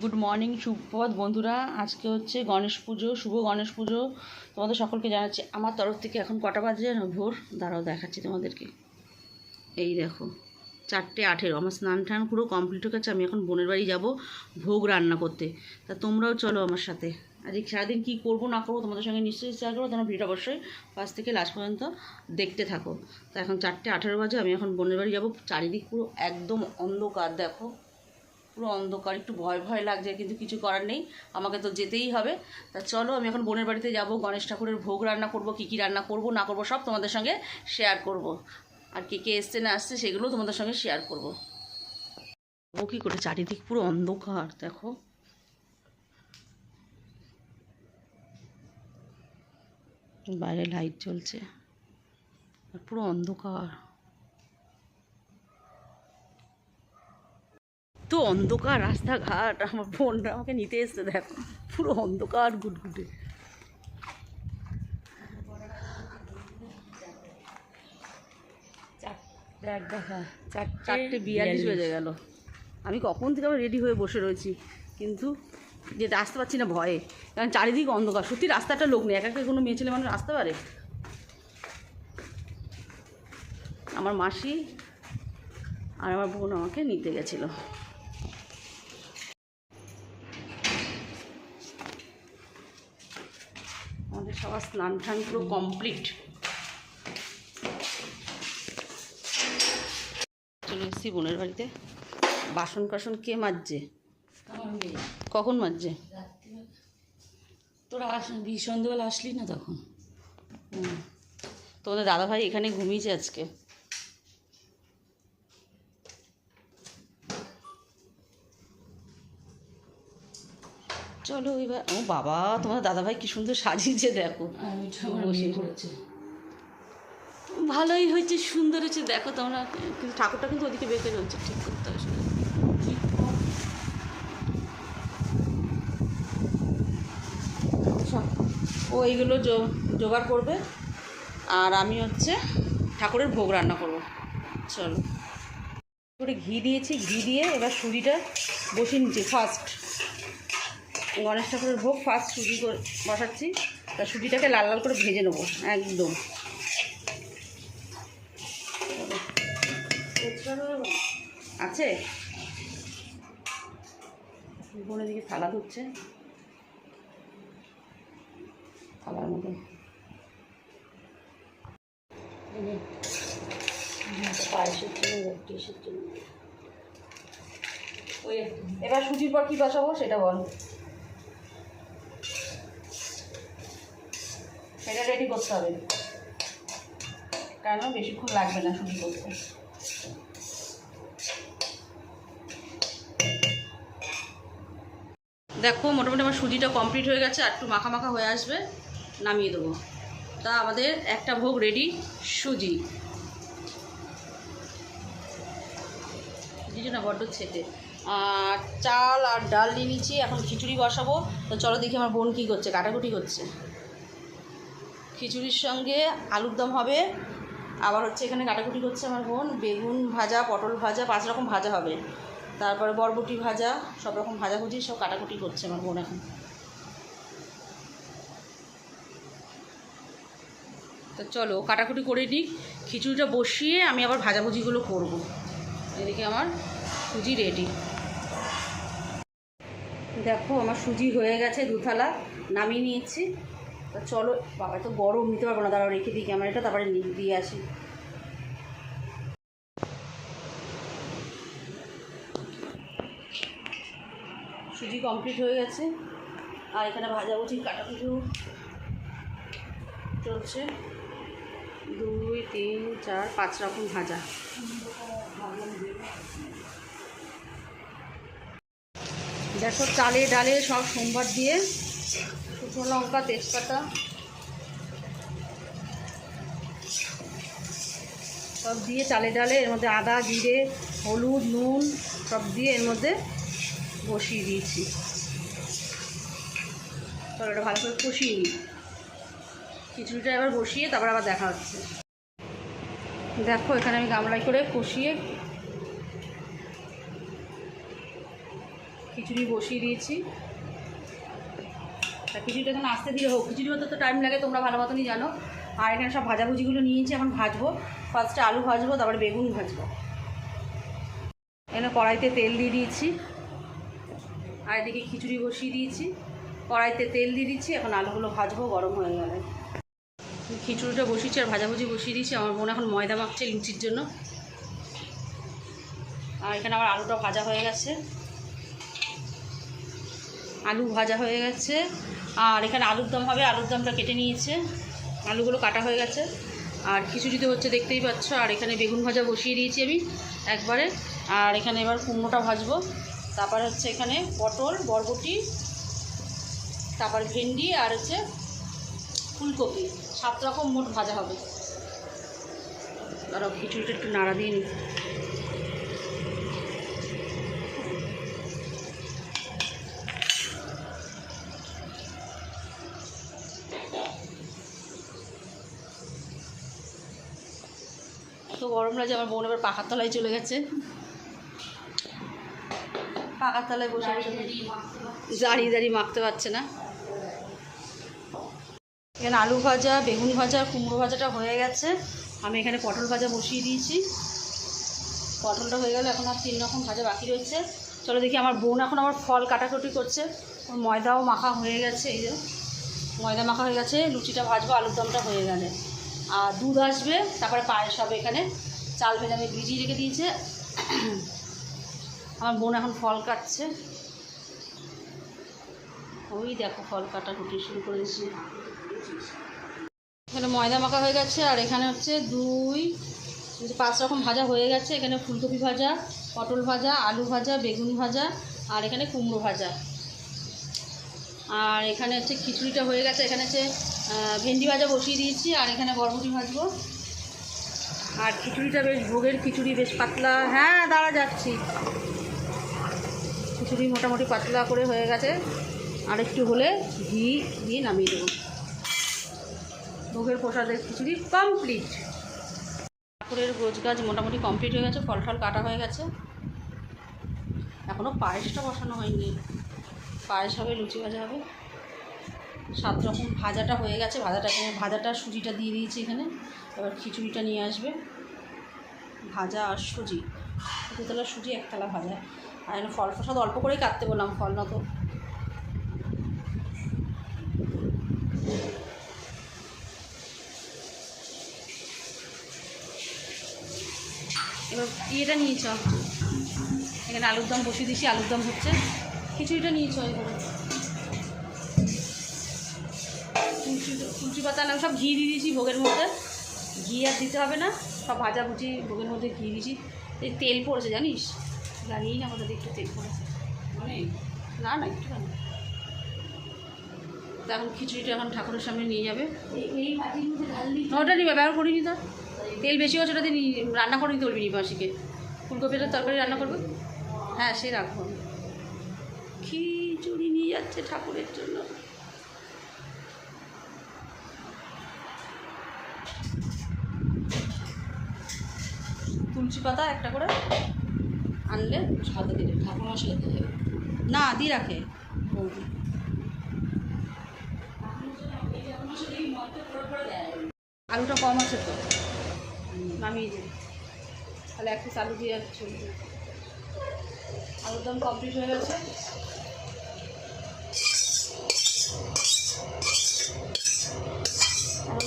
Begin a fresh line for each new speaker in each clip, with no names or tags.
Good morning সুপ্রভাত বন্ধুরা, আজকে হচ্ছে গণেশ পুজো, শুভ গণেশ পুজো। তোমাদের সকলকে জানাচ্ছি, আমার তরফ থেকে এখন কটা বাজে ভোর। দাঁড়াও, দেখাচ্ছি তোমাদেরকে। এই দেখো, চারটে আঠেরো। আমার স্নান টান পুরো কমপ্লিট হয়ে গেছে। আমি এখন বোনের বাড়ি যাব ভোগ রান্না করতে। তা তোমরাও চলো আমার সাথে। আজকে সারাদিন কী করব, না করব, তোমাদের সঙ্গে নিশ্চয়ই শেয়ার করব। তোমরা ভিডিওটা অবশ্যই ফার্স্ট থেকে লাস্ট পর্যন্ত দেখতে থাকো। তা এখন চারটে আঠেরো বাজে। আমি এখন বোনের বাড়ি যাব। চারিদিক পুরো একদম অন্ধকার, দেখো। পুরো অন্ধকার, একটু ভয় ভয় লাগছে, কিন্তু কিছু করার নেই। আমাকে তো যেতেই হবে। তা চলো, আমি এখন বোনের বাড়িতে যাব। গণেশ ঠাকুরের ভোগ রান্না করব, কী কী রান্না করব, না করব, সব তোমাদের সঙ্গে শেয়ার করব। আর কে কে এসছে, না আসছে, সেগুলোও তোমাদের সঙ্গে শেয়ার করব। ও কী করে, চারিদিক পুরো অন্ধকার, দেখো। বাইরে লাইট জ্বলছে। আর পুরো অন্ধকার। তো অন্ধকার রাস্তাঘাট আমার বোনরা আমাকে নিতে এসছে দেখো। পুরো অন্ধকার গুটগুটে। চারটে বিয়াল্লিশ বেজে গেল। আমি কখন থেকে আবার রেডি হয়ে বসে রয়েছি কিন্তু যেতে আসতে পারছি না ভয়ে। কারণ চারিদিক অন্ধকার। সত্যি রাস্তাটা লোক নেই একা একা কোনো মেয়ে ছেলে মানুষ আসতে পারে? আমার মাসি আর আমার বোন আমাকে নিতে গেছিল। সবার স্নান ঠান পুরো কমপ্লিট চলে এসেছি বোনের বাড়িতে। বাসন কাসন কে মাজছে? কখন মাজছে?
তোরা আস সন্ধ্যেবেলা আসলি না তখন?
হুম। তোমাদের দাদাভাই এখানে ঘুমিয়েছে আজকে। চলো এবার ও বাবা তোমার দাদাভাই কি সুন্দর সাজিয়েছে দেখো।
পড়েছে
ভালোই হয়েছে সুন্দর হয়েছে দেখো তোমরা। কিন্তু ঠাকুরটা কিন্তু ওদিকে বেঁকে রয়েছে ঠিক করতে হবে সেটা। ও এইগুলো জোগাড় করবে আর আমি হচ্ছে ঠাকুরের ভোগ রান্না করব। চলো। করে ঘি দিয়েছি ঘি দিয়ে এবার সুজিটা বসিয়ে নিচ্ছি ফার্স্ট গণেশ ঠাকুরের ভোগ ফার্স্ট সুজি করে বসাচ্ছি। তা সুজিটাকে লাল লাল করে ভেজে নেব, একদম। আছে? বোনের দিকে থালা ধুচ্ছে থালার মধ্যে। এবার সুজির পর কী বসাবো সেটা বল। সেটা রেডি করতে হবে। কেন? বেশিক্ষণ লাগবে না সুজি করতে। দেখো, মোটামুটি আমার সুজিটা কমপ্লিট হয়ে গেছে, আর একটু মাখা মাখা হয়ে আসবে, নামিয়ে দেবো। তা আমাদের একটা ভোগ রেডি সুজি। দিদি না বড্ড ছেটে। আর চাল আর ডাল নিয়ে নিচ্ছি, এখন খিচুড়ি বসাবো। তো চলো দেখি আমার বোন কী করছে, কাটাকুটি করছে। খিচুড়ির সঙ্গে আলুর দম হবে। আবার হচ্ছে এখানে কাটাকুটি করছে আমার বোন। বেগুন ভাজা, পটল ভাজা, পাঁচ রকম ভাজা হবে। তারপরে বরবটি ভাজা, সব রকম ভাজাভুজি, সব কাটাকুটি করছে আমার বোন এখন। তো চলো, কাটাকুটি করে নিই। খিচুড়িটা বসিয়ে আমি আবার ভাজাভুজিগুলো করব। এদিকে আমার সুজি রেডি দেখো, আমার সুজি হয়ে গেছে দুথালা নামিয়ে নিয়েছি। তা চলো বাবা তো গরম, নিতে পারব না, দাঁড়াও, রেখে দিই ক্যামেরাটা, তারপরে দিয়ে আসি। সুজি কমপ্লিট হয়ে গেছে। আর এখানে ভাজাভুজি কাটাকুটিও চলছে। দুই, তিন, চার, পাঁচ রকম ভাজা। দেখো, চালে, ডালে সব সোমবার দিয়ে শুকনো লঙ্কা, তেজপাতা। সব দিয়ে চালে ডালে এর মধ্যে আদা, জিরে, হলুদ, নুন সব দিয়ে এর মধ্যে বসিয়ে দিয়েছি। চলো এটা ভালো করে কষিয়ে নিই। খিচুড়িটা এবার বসিয়ে তারপর আবার দেখা হচ্ছে। দেখো, এখানে আমি গামলায় করে কষিয়ে খিচুড়ি বসিয়ে দিয়েছি। তা খিচুড়িটা এখন আসতে দিয়ে হোক। খিচুড়ি হতে তো টাইম লাগে, তোমরা ভালো মতনই জানো। আর এখানে সব ভাজাভুজিগুলো নিয়েছি, এখন ভাজবো। ফার্স্টে আলু ভাজবো, তারপরে বেগুন ভাজবো। এখানে কড়াইতে তেল দিয়ে দিয়েছি। আর এদিকে খিচুড়ি বসিয়ে দিয়েছি। কড়াইতে তেল দিয়ে দিচ্ছি, এখন আলুগুলো ভাজবো, গরম হয়ে গেলে। খিচুড়িটা বসিয়েছি আর ভাজাভুজি বসিয়ে দিয়েছি। আমার বোন এখন ময়দা মাখছে লুচির জন্য। আর এখানে আমার আলুটা ভাজা হয়ে গেছে। আলু ভাজা হয়ে গেছে। আর এখানে আলুর দম হবে, আলুর দমটা কেটে নিয়েছে। আলুগুলো কাটা হয়ে গেছে। আর খিচুড়িতে হচ্ছে দেখতেই পাচ্ছ, আর এখানে বেগুন ভাজা বসিয়ে দিয়েছি আমি একবারে। আর এখানে এবার কুমড়োটা ভাজবো। তারপর হচ্ছে এখানে পটল, বরবটি, তারপর ভেন্ডি আর হচ্ছে ফুলকপি। সাত রকম মোট ভাজা হবে। ধরো খিচুড়িটা একটু নাড়া দিয়ে নিই গরম লাগে আমার বোন এবার পাখার তলায় চলে গেছে। পাখার তলায় বসে বসে। দাঁড়িয়ে দাঁড়িয়ে মাখতে পারছে না। এখানে আলু ভাজা, বেগুন ভাজা, কুমড়ো ভাজাটা হয়ে গেছে। আমি এখানে পটল ভাজা বসিয়ে দিয়েছি। পটলটা হয়ে গেলে, এখন আর তিন রকম ভাজা বাকি রয়েছে। চলো দেখি, আমার বোন এখন আমার ফল কাটাকুটি করছে। ময়দাও মাখা হয়ে গেছে, এই যে। ময়দা মাখা হয়ে গেছে, লুচিটা ভাজবো, আলুর দমটা হয়ে গেলে। আর দুধ আসবে, তারপরে পায়েস হবে এখানে। চাল ভেজে আমি ভিজিয়ে রেখে দিয়েছে। আমার বোন এখন ফল কাটছে। ওই দেখো ফল কাটাকুটি শুরু করে দিয়েছি। এখানে ময়দা মাখা হয়ে গেছে, আর এখানে হচ্ছে দুই পাঁচ রকম ভাজা হয়ে গেছে। এখানে ফুলকপি ভাজা, পটল ভাজা, আলু ভাজা, বেগুন ভাজা, আর এখানে কুমড়ো ভাজা। আর এখানে হচ্ছে খিচুড়িটা হয়ে গেছে। এখানে হচ্ছে ভেন্ডি ভাজা বসিয়ে দিয়েছি, আর এখানে বরবটি ভাজবো। আর খিচুড়িটা বেশ ভোগের খিচুড়ি, বেশ পাতলা। হ্যাঁ দাঁড়া, যাচ্ছি। খিচুড়ি মোটামুটি পাতলা করে হয়ে গেছে। আর একটু হলে ঘি দিয়ে নামিয়ে দেবো। ভোগের প্রসাদের খিচুড়ি কমপ্লিট ঠাকুরের গোছ গাছ মোটামুটি কমপ্লিট হয়ে গেছে, ফল টল কাটা হয়ে গেছে। এখনও পায়েসটা বসানো হয়নি। পায়েস হবে, লুচি ভাজা হবে। সাত রকম ভাজাটা হয়ে গেছে। ভাজাটা ভাজাটা সুজিটা দিয়ে দিয়েছি এখানে। এবার খিচুড়িটা নিয়ে আসবে। ভাজা আর সুজি। দুতলা সুজি একতলা ভাজা। আর এখানে ফল প্রসাদ অল্প করেই কাটতে বললাম, ফল না তো। এবার ইয়েটা নিয়েছ এখানে আলুর দম বসিয়ে দিয়েছি, আলুর দম হচ্ছে। খিচুড়িটা নিয়েছ এখানে। তুলসী তুলসী পাতা সব ঘি দিয়ে দিয়েছি ভোগের মধ্যে। ঘি আর দিতে হবে না সব ভাজা ভুজি ভোগের মধ্যে ঘি দিয়েছি। এই তেল পড়েছে জানিস? জানিই না আমাদের একটু তেল পড়েছে।
অনেক
না না একটু তা এখন খিচুড়িটা এখন ঠাকুরের সামনে নিয়ে যাবে।
এই- এই মাটির মধ্যে ঢাললি
ওটা নিবে ব্যবহার করিনি তো। তেল বেশি হচ্ছে ওটা দিয়ে নি- রান্না করে নিতে বলবি নিবাসীকে ফুলকপিটার তরকারি রান্না করবে? হ্যাঁ সে রাখব। খিচুড়ি নিয়ে যাচ্ছে ঠাকুরের জন্য। পাতা একটা করে আনলে
সাদা দিলে ঠাকুর মশলা দিতে হবে
না দিয়ে রাখে। আলুটা কম আছে তো। নামিয়ে দিই। তাহলে এক পিস আলু দিয়ে আর চলবে আলুর দম কমপ্লিট হয়ে গেছে।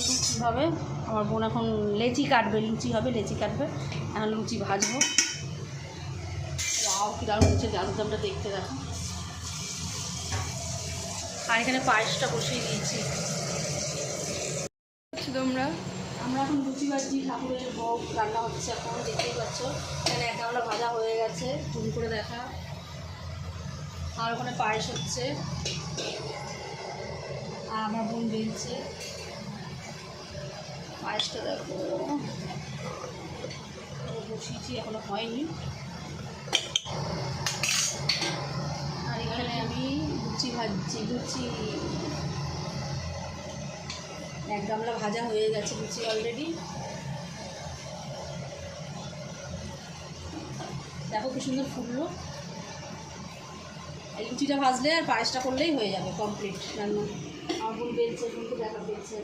লুচি হবে আমার বোন এখন লেচি কাটবে লুচি হবে লেচি কাটবে। এখন লুচি ভাজবো। ওয়াও কী দারুণ হচ্ছে আলুর দমটা দেখতে দেখো। আর এখানে পায়েসটা বসিয়ে দিয়েছি। তোমরা? আমরা এখন লুচি ভাজি ঠাকুরের ভোগ রান্না হচ্ছে এখন দেখতেই পাচ্ছ। এখানে এক গামলা ভাজা হয়ে গেছে জুম করে দেখা। আর ওখানে পায়েস হচ্ছে। আর আমার বোন বেলছে। পায়েসটা দেখো। বসিয়েছি, এখনও হয়নি। আর এখানে আমি লুচি ভাজছি, লুচি। এক গামলা ভাজা হয়ে গেছে লুচি অলরেডি দেখো কি সুন্দর ফুললো এই লুচিটা ভাজলে আর পায়েসটা করলেই হয়ে যাবে কমপ্লিট রান্না। আমার বোন বেলছে, বোনকে দেখা বেলছে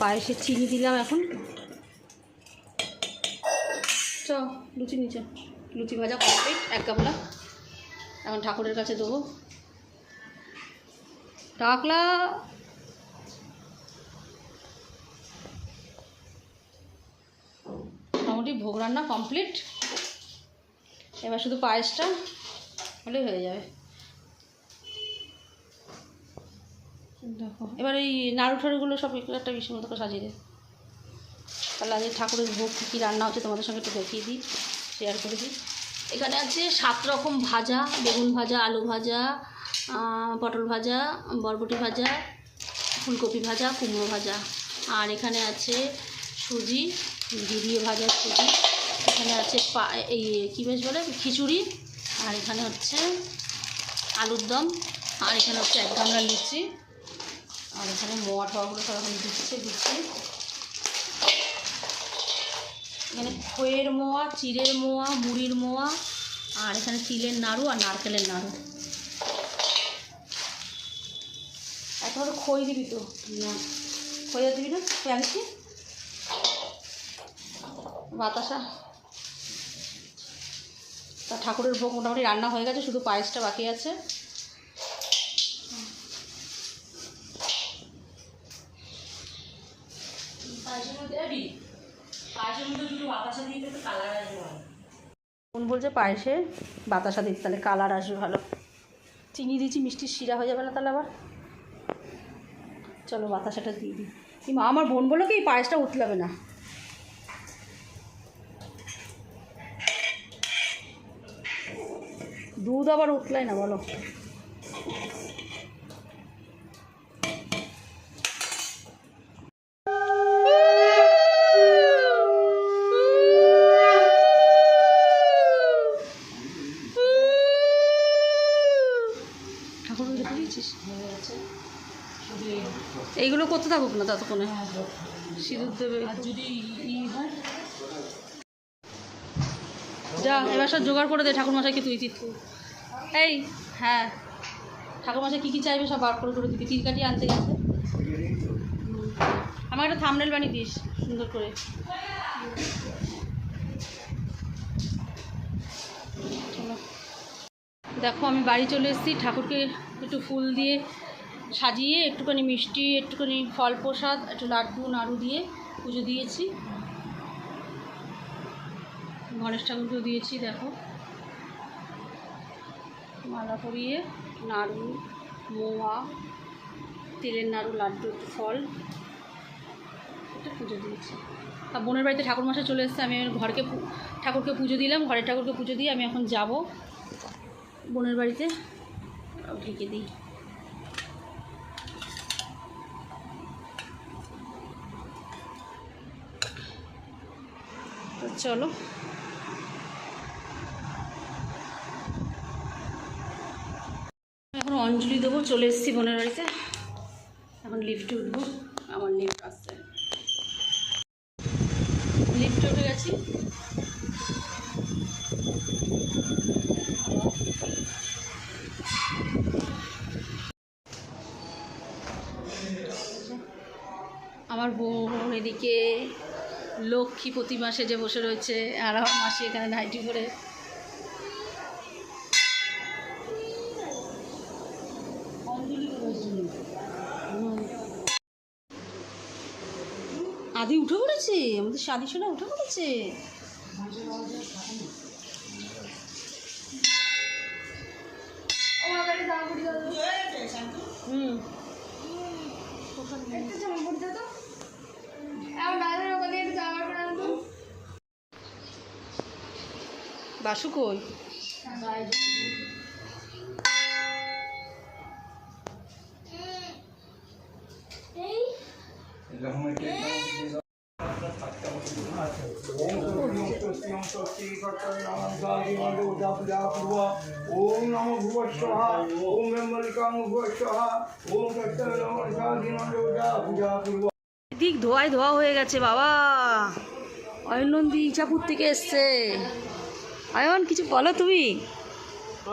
পায়েসে চিনি দিলাম এখন। চ লুচি নিচে। লুচি ভাজা কমপ্লিট এক গামলা এখন ঠাকুরের কাছে দেবো। টাকলা মোটামুটি ভোগ রান্না কমপ্লিট এবার শুধু পায়েসটা হলেই হয়ে যাবে। এবার এই নাড়ু ঠাড়ুগুলো সব একটু একটা বেশি মতো করে সাজিয়ে দে। তাহলে আজকে ঠাকুরের ভোগ কী কী রান্না হচ্ছে তোমাদের সঙ্গে একটু দেখিয়ে দিই শেয়ার করে দিই। এখানে আছে সাত রকম ভাজা, বেগুন ভাজা, আলু ভাজা পটল ভাজা, বরবটি ভাজা, ফুলকপি ভাজা, কুমড়ো ভাজা। আর এখানে আছে সুজি দিয়ে ভাজা সুজি। এখানে আছে পা, এই কী বেশ বলে? খিচুড়ি। আর এখানে হচ্ছে আলুর দম। আর এখানে হচ্ছে এক গামলা লুচি। আর এখানে মোয়া টোয়াগুলো সব এখন দিচ্ছে দিচ্ছে। এখানে খইয়ের মোয়া, চিড়ের মোয়া, মুড়ির মোয়া, আর এখানে তিলের নাড়ু আর নারকেলের নাড়ু। একেবারে খই দিবি তো। না, খই আর দিবি না? আনছি বাতাসা। তা ঠাকুরের ভোগ মোটামুটি রান্না হয়ে গেছে, শুধু পায়েসটা বাকি আছে। কোন বলছে পায়েসে? বাতাসা দিতে, তাহলে কালার আসবে ভালো। চিনি দিয়েছি, মিষ্টির শিরা হয়ে যাবে না তাহলে আবার? চলো বাতাসাটা দিয়ে দিই। কিন্তু আমার বোন বলল কি, এই পায়েসটা উতলাবে না। দুধ আবার উতলায় না, বলো ঠাকুর খেতে দিয়েছিস এইগুলো করতে থাকুক না ততক্ষণে? সিঁদুর দেবে যা, এবার সব জোগাড় করে দে ঠাকুরমশাইকে তুই চিত্ত এই হ্যাঁ ঠাকুরমশাই কী কী চাইবে সব বার করে করে দিবি। তিল কাটি আনতে গেছে? আমার একটা থামনেল বানিয়ে দিস, সুন্দর করে। দেখো, আমি বাড়ি চলে এসেছি, ঠাকুরকে একটু ফুল দিয়ে সাজিয়ে একটুখানি মিষ্টি, একটুখানি ফল প্রসাদ, একটু লাড্ডু, নাড়ু দিয়ে পুজো দিয়েছি। গণেশ ঠাকুরকেও দিয়েছি, দেখো। মালা পরিয়ে নাড়ু, মোয়া, তেলের নাড়ু, লাড্ডু, একটু ফল এটা পুজো দিয়েছি। আর বোনের বাড়িতে ঠাকুর মশাই চলে এসেছে, আমি ঘরকে ঠাকুরকে পুজো দিলাম, ঘরের ঠাকুরকে পুজো দিয়ে আমি এখন যাব। বোনের বাড়িতে ঢেকে দিই। চলো। এখন অঞ্জলি দেবো চলে এসেছি বোনের বাড়িতে। এখন লিফটে উঠবো আমার লিফট আসছে লিফটে উঠে গেছি আমার বোন এদিকে লক্ষ্মী প্রতিমা সেজে বসে রয়েছে, আর আমার মাসি এখানে নাইটি হুম। আদি উঠে পড়েছে? আমাদের সাদি সোনা উঠে পড়েছে? হুম। কই
ওম পূজা পূর্ব
দিক ধোয়ায় ধোয়া হয়ে গেছে বাবা। অয়ন নন্দী ইচাপুর থেকে এসছে। অয়ন কিছু বলো তুমি?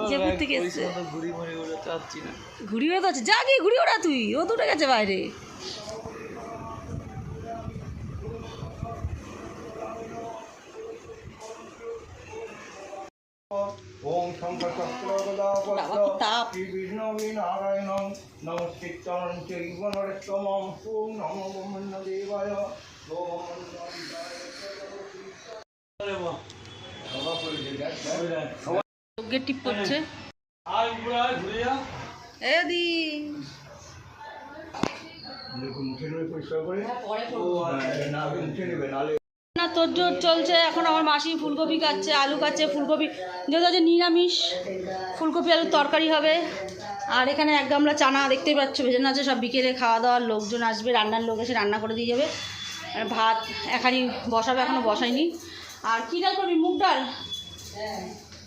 ইচাপুর থেকে এসছে
ঘুরি মুড়ি করে চাচ্ছি না।
ঘুড়ি ওড়া আছে। যা গিয়ে ঘুড়ি ওড়া তুই ও তো উঠে গেছে বাইরে।
ওম শঙ্কর শ্রী বিষ্ণু নারায়ণং নমস্কৃত্যং চৈব নরোত্তমং ওম নমো ব্রহ্মণ্য দেবায়
যজ্ঞের টিপ করছে।
আর উপরে আর ঘুরে যা
এ দি।
দেখুন মুখে নেবে পরিষ্কার করে ও না
তোর জোর চলছে এখন আমার মাসি ফুলকপি কাটছে আলু কাটছে ফুলকপি। যেহেতু আছে নিরামিষ ফুলকপি আলুর তরকারি হবে। আর এখানে এক গামলা চানা দেখতেই পাচ্ছ ভেজে আছে সব বিকেলে খাওয়া দাওয়ার লোকজন আসবে রান্নার লোক এসে রান্না করে দিয়ে যাবে। আর ভাত এখানি বসাবে এখনও বসাইনি আর কী ডাল করবি মুগ ডাল?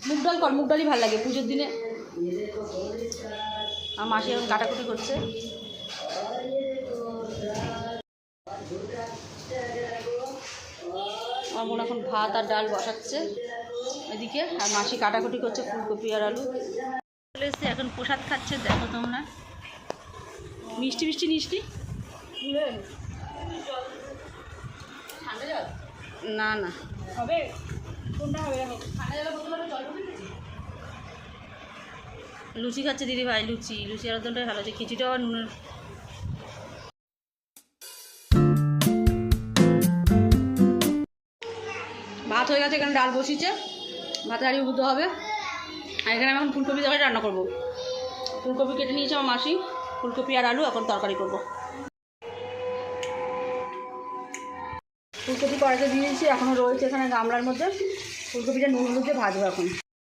মুগ ডাল কর, মুগ ডালই ভালো লাগে, পুজোর দিনে। আর মাসি এখন কাটাকুটি করছে। আমার এখন ভাত আর ডাল বসাচ্ছে এদিকে, আর মাসি কাটাকুটি করছে ফুলকপি আর আলু। চলে এসছে, এখন প্রসাদ খাচ্ছে, দেখো তোমরা। মিষ্টি মিষ্টি মিষ্টি? না না। হবে? লুচি খাচ্ছে দিদি ভাই, লুচি। লুচি আর দলটাই ভালো আছে খিচুড়িটাও আর নুনের। ভাত হয়ে গেছে, এখানে ডাল বসিয়েছে। ভাতে হাড়ি উদ্ধ হবে। আর এখানে আমি এখন ফুলকপি তরকারি রান্না করব। ফুলকপি কেটে নিয়েছে আমার মাসি। ফুলকপি আর আলু, এখন তরকারি করব। ফুলকপি কড়াইতে দিয়েছি এখনও রয়েছে এখানে গামলার মধ্যে। ফুলকপিটা নুন হলুদ দিয়ে ভাজবো এখন।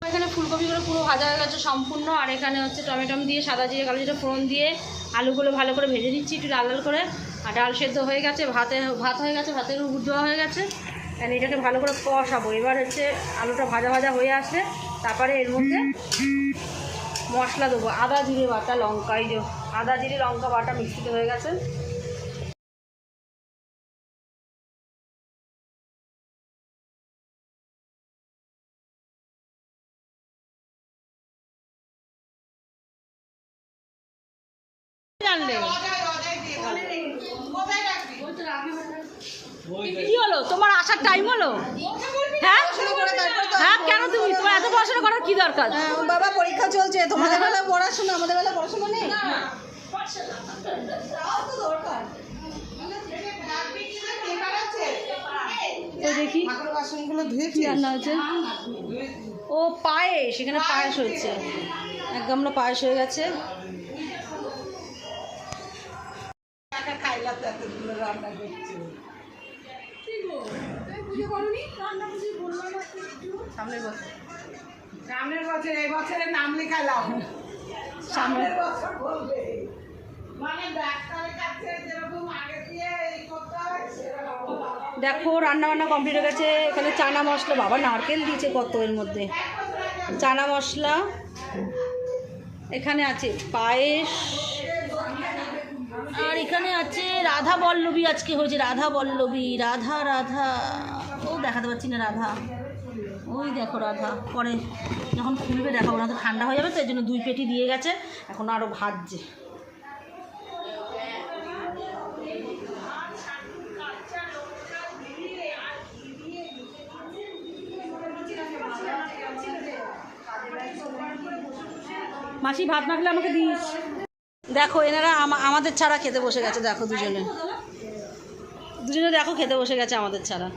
এখানে ফুলকপিগুলো পুরো ভাজা হয়ে গেছে সম্পূর্ণ, আর এখানে হচ্ছে টমেটম দিয়ে, সাদা জিরে, কালো জিরে ফোড়ন দিয়ে আলুগুলো ভালো করে ভেজে দিচ্ছি একটু লাল লাল করে। আর ডাল সেদ্ধ হয়ে গেছে, ভাতে, ভাত হয়ে গেছে, ভাতের উপর দেওয়া হয়ে গেছে। আর এটাকে ভালো করে কষাবো। এবার হচ্ছে আলুটা ভাজা ভাজা হয়ে আসলে তারপরে এর মধ্যে মশলা দেবো। আদা, জিরে, বাটা, লঙ্কা, এই আদা, জিরে, লঙ্কা, বাটা মিক্সিতে হয়ে গেছে। জানলে? কি হলো? তোমার আসার টাইম হলো? হ্যাঁ? হ্যাঁ কেন তুমি? তোমার এত পড়াশোনা করার কি দরকার?
বাবা পরীক্ষা চলছে। তোমাদের বেলা পড়াশোনা আমাদের বেলা পড়াশোনা নেই?
তো দেখি। কি রান্না হয়েছে ও পায়েস এখানে পায়েস হচ্ছে। এক গামলা পায়েস হয়ে গেছে। সামনের বছর।
সামনের বছর এই বছরের নাম লেখালাম।
সামনে
বছর বলবে। মানে ডাক্তারের কাছে যেরকম আগে দিয়ে এই করতে হয় সেরকম
দেখো রান্না বান্না কমপ্লিট হয়ে গেছে এখানে চানা মশলা বাবা নারকেল দিয়েছে কত এর মধ্যে। চানা মশলা এখানে আছে পায়েস আর এখানে আছে রাধা বল্লবী আজকে হয়েছে রাধা বল্লবী রাধা রাধা। ও দেখাতে পাচ্ছি না রাধা। ওই দেখো রাধা, পরে যখন খুলবে দেখাবো, না তো ঠান্ডা হয়ে যাবে, তো এই জন্য দুই পেটি দিয়ে গেছে, এখন আরও ভাজছে। মাসি, ভাত মাখলে আমাকে দিস। দেখো, এনারা আমাদের ছাড়া খেতে বসে গেছে, দেখো দুজনে। দুজনে দেখো খেতে বসে গেছে আমাদের ছাড়া।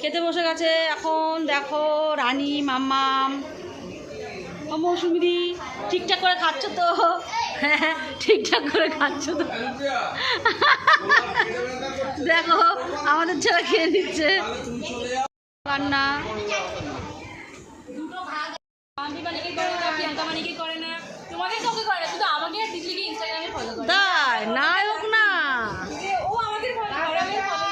খেতে বসে গেছে এখন, দেখো, রানী, মাম্মাম। মৌসুমিদি ঠিকঠাক করে খাচ্ছ তো? হ্যাঁ ঠিকঠাক করে খাচ্ছ তো? দেখো, আমাদের ছেলে খেয়ে নিচ্ছে
তোমাদের কাউকে করে না শুধু আমাকে আর দিদিকে ইনস্টাগ্রামে ফলো করে
তাই নায়ক না
ও আমাদের ফলো করে আমি follow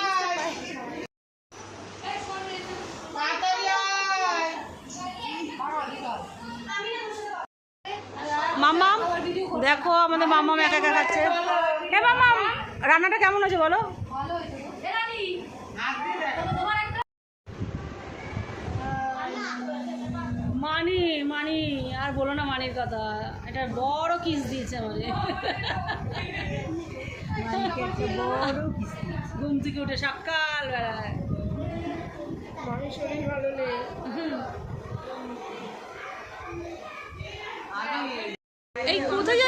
দেখো আমাদের মাম্মা একা একা খাচ্ছে। হে মামা রান্নাটা কেমন আছে বলো? মানি মানি আর বলো না মানির কথা। এটা বড় কিস দিয়েছে আমাদের ঘুম থেকে উঠে সকাল বেলায় এই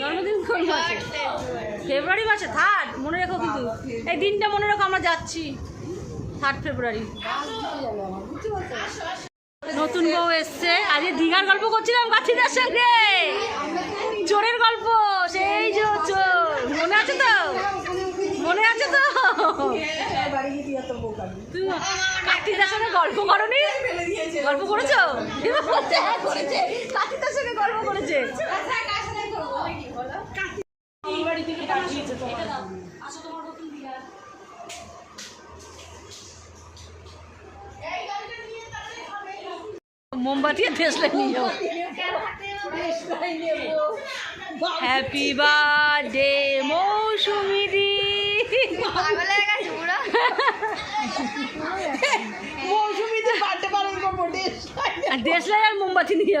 জন্মদিন কোন মাসে ফেব্রুয়ারি মাসে থার্ড মনে রেখো কিন্তু। এই দিনটা মনে রেখো আমরা যাচ্ছি। থার্ড ফেব্রুয়ারি নতুন বউ এসছে। আজকে দীঘার গল্প করছিলাম কাছিদার সঙ্গে। চোরের গল্প। সেই যে চোর। মনে আছে তো? মনে আছে তো? কার্তিকদার সঙ্গে গল্প করনি? গল্প করেছ? হ্যাঁ, কার্তিকদার সঙ্গে গল্প করেছে? মোমবাতি হ্যাপি বার্থডে মৌসুমি দি। আর দেশলাই আর মোমবাতি নিয়ে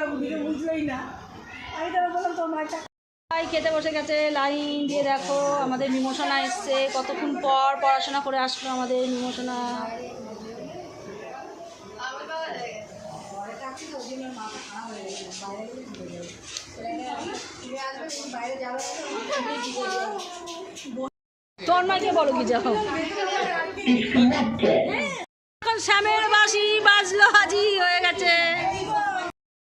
সবাই খেতে বসে গেছে, লাইন দিয়ে দেখো, আমাদের বিমোশনা এসছে। কতক্ষণ পর পড়াশোনা করে আসলো আমাদের বিমোশনা তোর বলো কি এখন শ্যামের বাসি বাজলো হাজি হয়ে গেছে।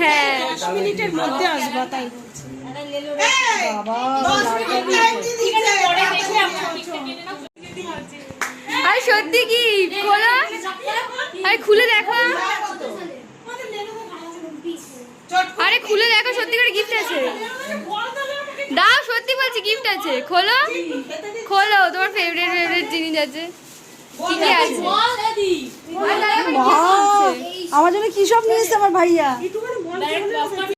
হ্যাঁ। আরে সত্যি কি? খোলো? আরে খুলে দেখো। আরে খুলে দেখো সত্যি করে গিফট আছে। দাও সত্যি বলছি গিফট আছে। খোলো? খোলো তোমার ফেভারিট ফেভারিট জিনিস আছে। কি কি আছে?
আমার জন্য কি সব নিয়েছে আমার ভাইয়া?